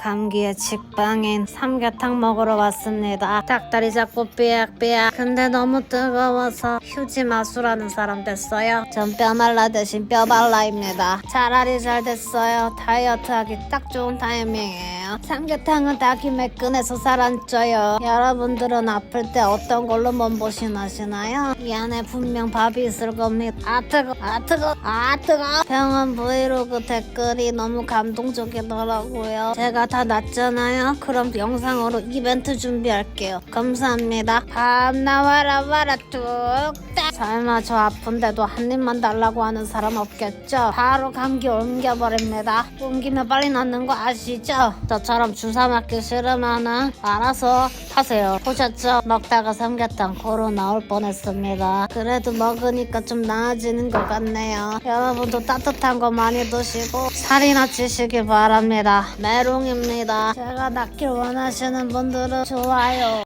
감기에 직방인 삼계탕 먹으러 왔습니다. 닭다리 잡고 삐약삐약. 근데 너무 뜨거워서 휴지 마수라는 사람 됐어요. 전 뼈말라 대신 뼈발라입니다. 차라리 잘 됐어요. 다이어트하기 딱 좋은 타이밍 삼계탕은 닭이 매끈해서 살 안 쪄요. 여러분들은 아플 때 어떤 걸로 몸보신 하시나요? 이 안에 분명 밥이 있을 겁니다. 아 뜨거, 아 뜨거, 아 뜨거. 병원 브이로그 댓글이 너무 감동적이더라고요. 제가 다 낫잖아요. 그럼 영상으로 이벤트 준비할게요. 감사합니다. 밥 나와라 와라 뚝딱. 설마 저 아픈데도 한 입만 달라고 하는 사람 없겠죠? 바로 감기 옮겨버립니다. 옮기면 빨리 낫는 거 아시죠? 저처럼 주사 맞기 싫으면은 알아서 하세요. 보셨죠? 먹다가 삼계탕 코로 나올 뻔했습니다. 그래도 먹으니까 좀 나아지는 것 같네요. 여러분도 따뜻한 거 많이 드시고 살이나 찌시길 바랍니다. 메롱입니다. 제가 낫길 원하시는 분들은 좋아요.